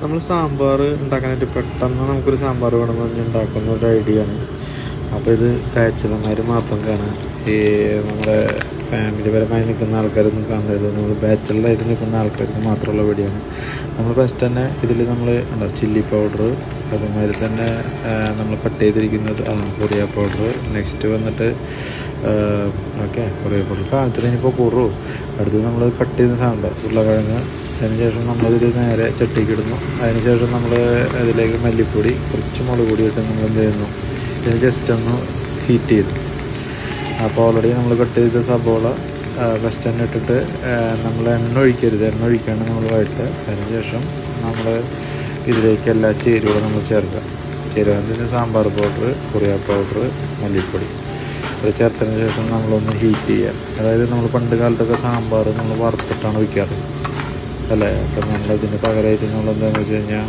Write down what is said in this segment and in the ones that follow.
നമ്മൾ സാമ്പാർ ഉണ്ടാക്കാനായിട്ട് പെട്ടെന്ന് നമുക്കൊരു സാമ്പാർ വേണമെന്ന് പറഞ്ഞ് ഉണ്ടാക്കുന്ന ഒരു ഐഡിയ ആണ് അപ്പോൾ ഇത് ബാച്ചിലർമാർ മാത്രം കാണാൻ ഈ നമ്മുടെ ഫാമിലി പരമായി നിൽക്കുന്ന ആൾക്കാരൊന്നും കാണരുത് നമ്മൾ ബാച്ചിലറായിട്ട് നിൽക്കുന്ന ആൾക്കാർക്ക് മാത്രമുള്ള വീഡിയോയാണ്. നമ്മൾ ഫസ്റ്റ് തന്നെ ഇതിൽ നമ്മൾ ഉണ്ടാവും ചില്ലി പൗഡർ അതുമാതിരി തന്നെ നമ്മൾ കട്ട് ചെയ്തിരിക്കുന്നത് കൊറിയ പൗഡർ നെക്സ്റ്റ് വന്നിട്ട് ഓക്കെ കൊറിയ പൗഡർ കാണിച്ചിട്ട് ഇനിയിപ്പോൾ കുറു അടുത്ത് നമ്മൾ കട്ട് ചെയ്യുന്ന സാധനം ഉരുളക്കിഴങ്ങ്. അതിനുശേഷം നമ്മളിതിൽ നേരെ ചട്ടിക്കിടുന്നു. അതിനുശേഷം നമ്മൾ അതിലേക്ക് മല്ലിപ്പൊടി കുറച്ച് മുളക് പൊടി ഇട്ട് നമ്മൾ എന്ത് ചെയ്യുന്നു? ഇത് ജസ്റ്റ് ഒന്ന് ഹീറ്റ് ചെയ്തു. അപ്പോൾ ഓൾറെഡി നമ്മൾ കട്ട് ചെയ്ത സബോള തന്നെ ഇട്ടിട്ട് നമ്മൾ എണ്ണ ഒഴിക്കരുത്. എണ്ണ ഒഴിക്കാണ്ട് നമ്മൾ വഴറ്റുക. അതിനുശേഷം നമ്മൾ ഇതിലേക്ക് എല്ലാ ചേരുവകളും നമ്മൾ ചേർക്കുക. ചേരുവ സാമ്പാർ പൗഡർ കുറിയാ പൗഡർ മല്ലിപ്പൊടി. അത് ചേർത്തതിന് ശേഷം നമ്മളൊന്ന് ഹീറ്റ് ചെയ്യുക. അതായത് നമ്മൾ പണ്ട് കാലത്തൊക്കെ സാമ്പാർ നമ്മൾ വറുത്തിട്ടാണ് വയ്ക്കാറ് അല്ലേ? അപ്പം നമ്മളതിന് പകരമായിട്ട് നമ്മൾ എന്താണെന്ന് വെച്ച് കഴിഞ്ഞാൽ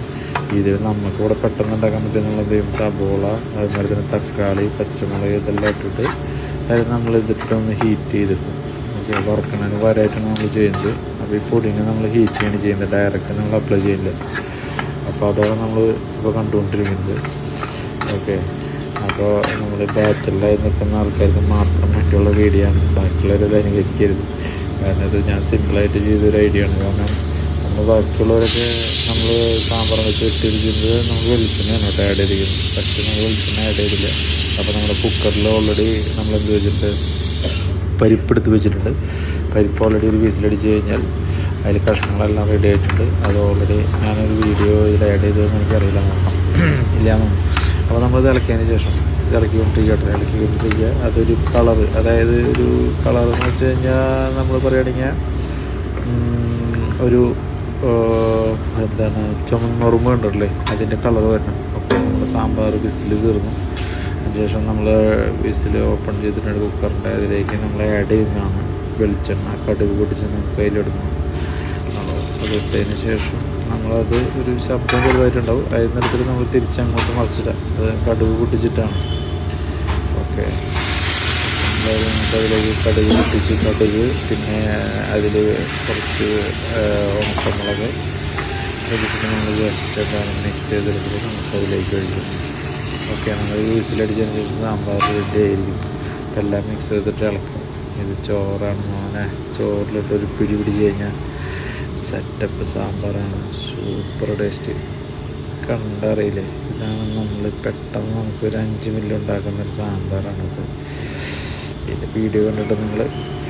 ഇതിൽ നമുക്ക് ഇവിടെ പെട്ടെന്ന് ഉണ്ടാക്കാൻ പറ്റുന്നുള്ളത് സബോള അതുപോലെ തന്നെ തക്കാളി പച്ചമുളക് ഇതെല്ലാം ഇട്ടിട്ട് അതായത് നമ്മൾ ഇതിട്ടൊന്ന് ഹീറ്റ് ചെയ്തിട്ട് ഓക്കെ വറുക്കണതിന് വരായിട്ടാണ് നമ്മൾ ചെയ്യുന്നത്. അപ്പോൾ ഈ പൊടിനെ നമ്മൾ ഹീറ്റ് ചെയ്യാണ് ചെയ്യുന്നത്. ഡയറക്റ്റ് നമ്മൾ അപ്ലൈ ചെയ്യില്ല അപ്പോൾ അതാണ് നമ്മൾ ഇപ്പോൾ കണ്ടുകൊണ്ടിരിക്കുന്നത്. ഓക്കെ അപ്പോൾ നമ്മൾ ബാച്ചിലായി നിൽക്കുന്ന ആൾക്കാർക്ക് മാത്രം പറ്റിയുള്ള വീഡിയോ ആണ്. ബാക്കിയുള്ളവരത് അനുകരിക്കരുത്. കാരണം ഇത് ഞാൻ സിമ്പിളായിട്ട് ചെയ്തൊരു ഐഡിയ ആണ്. കാരണം നമ്മൾ ബാക്കിയുള്ളവരൊക്കെ നമ്മൾ സാമ്പാർ വെച്ച് ഇട്ടിരിക്കുന്നത് നമുക്ക് വെളിച്ചെണ്ണയാണ് കേട്ടോ ആഡ് ചെയ്തിരിക്കുന്നത്. പക്ഷേ നമ്മൾ വെളിച്ചെണ്ണ ആഡ് ചെയ്തില്ല. അപ്പോൾ നമ്മുടെ കുക്കറിൽ ഓൾറെഡി നമ്മൾ എന്ത് വെച്ചിട്ട് പരിപ്പെടുത്ത് വെച്ചിട്ടുണ്ട്. പരിപ്പ് ഓൾറെഡി ഒരു വീസിലടിച്ച് കഴിഞ്ഞാൽ അതിൽ കഷ്ണങ്ങളെല്ലാം റെഡി ആയിട്ടുണ്ട്. അത് ഓൾറെഡി ഞാനൊരു വീഡിയോ ഇതിൽ ആഡ് ചെയ്തതെന്ന് എനിക്കറിയില്ല നോക്കാം. ഇല്ലാന്ന് അപ്പോൾ നമ്മൾ തിളക്കിയതിന് ശേഷം ഇളക്കിക്കൊണ്ടിരിക്കട്ടെ ഇളക്കിക്കൊണ്ടിരിക്കുക അതൊരു കളറ് അതായത് ഒരു കളർ എന്ന് വെച്ച് കഴിഞ്ഞാൽ നമ്മൾ പറയുകയാണെങ്കിൽ ഒരു എന്താണ് ചുമന്നുറുമ്പ് ഉണ്ടല്ലേ അതിന്റെ കളർ വരണം. അപ്പോൾ നമ്മൾ സാമ്പാർ വിസിൽ തീർന്നു. അതിനുശേഷം നമ്മൾ വിസിൽ ഓപ്പൺ ചെയ്തിട്ടുണ്ട് കുക്കറിന്റെ അതിലേക്ക് നമ്മൾ ആഡ് ചെയ്യുന്നതാണ്. വെളിച്ചെണ്ണ കടുക് പൊടിച്ച് നമുക്ക് അതിലിടുന്നു. അതിട്ടതിന് ശേഷം നമ്മളത് ഒരു ശബ്ദം ചെറുതായിട്ടുണ്ടാവും. അതിനെടുത്തിട്ട് നമ്മൾ തിരിച്ചങ്ങോട്ട് മറിച്ചിടാം അത് കടുക് പൊട്ടിച്ചിട്ടാണ്. ഓക്കെ. അതിലേക്ക് കടുക് പൊട്ടിച്ച് കടുക് പിന്നെ അതിൽ കുറച്ച് ഉണക്കമുളക് എന്നിട്ട് നമ്മൾ ജസ്റ്റ് മിക്സ് ചെയ്തെടുത്തിട്ട് നമുക്ക് അതിലേക്ക് ഒഴിക്കും ഓക്കെ നമ്മൾ വിസിലടിച്ചതിന് ശേഷം സാമ്പാർ റെഡി ആയിരിക്കും എല്ലാം മിക്സ് ചെയ്തിട്ട് ഇളക്കും ഇത് ചോറാണ് മോനെ ചോറിലിട്ട് ഒരു പിടി പിടിച്ച് കഴിഞ്ഞാൽ സെറ്റപ്പ് സാമ്പാറാണ് സൂപ്പർ ടേസ്റ്റ് കണ്ടറിയില്ലേ ഇതാണ് നമ്മൾ പെട്ടെന്ന് നമുക്കൊരു അഞ്ച് മില്ലുണ്ടാക്കുന്ന ഒരു സാമ്പാറാണ് ഇതിന്റെ വീഡിയോ കണ്ടിട്ട് നിങ്ങൾ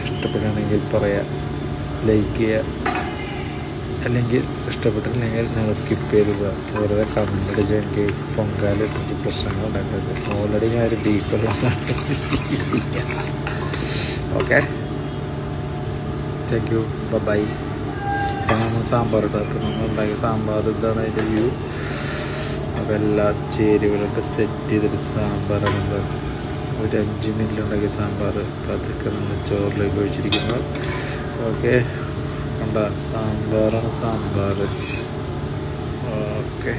ഇഷ്ടപ്പെടുകയാണെങ്കിൽ പറയാം ലൈക്ക് ചെയ്യുക അല്ലെങ്കിൽ ഇഷ്ടപ്പെട്ടില്ലെങ്കിൽ നിങ്ങൾ സ്കിപ്പ് ചെയ്ത് പോവുക വെറുതെ കമന്റ് അടിച്ച് എനിക്ക് പൊങ്കാലിട്ടിട്ട് പ്രശ്നങ്ങൾ ഉണ്ടാക്കരുത്. ഓൾറെഡി ഞാൻ ഒരു ഡീപ്പർ ഓക്കെ താങ്ക് യു ബൈ നമ്മൾ സാമ്പാർ ഇട്ടത് നമ്മൾ ഉണ്ടാക്കിയ സാമ്പാർ ഇതാണ് അതിന്റെ വ്യൂ അപ്പോൾ എല്ലാ ചേരുവകളൊക്കെ സെറ്റ് ചെയ്തിട്ട് സാമ്പാറാണ് ഒരു അഞ്ച് മിനിറ്റിലുണ്ടാക്കിയ സാമ്പാർ പതുക്കെ നമ്മൾ ചോറിലേക്ക് ഒഴിച്ചിരിക്കുന്നു. ഓക്കെ. ഉണ്ടാ സാമ്പാറാണ് സാമ്പാർ. ഓക്കെ.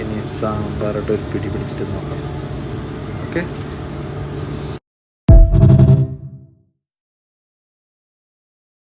ഇനി സാമ്പാറായിട്ട് ഒരു പിടി പിടിച്ചിട്ട് നോക്കാം. ഓക്കെ.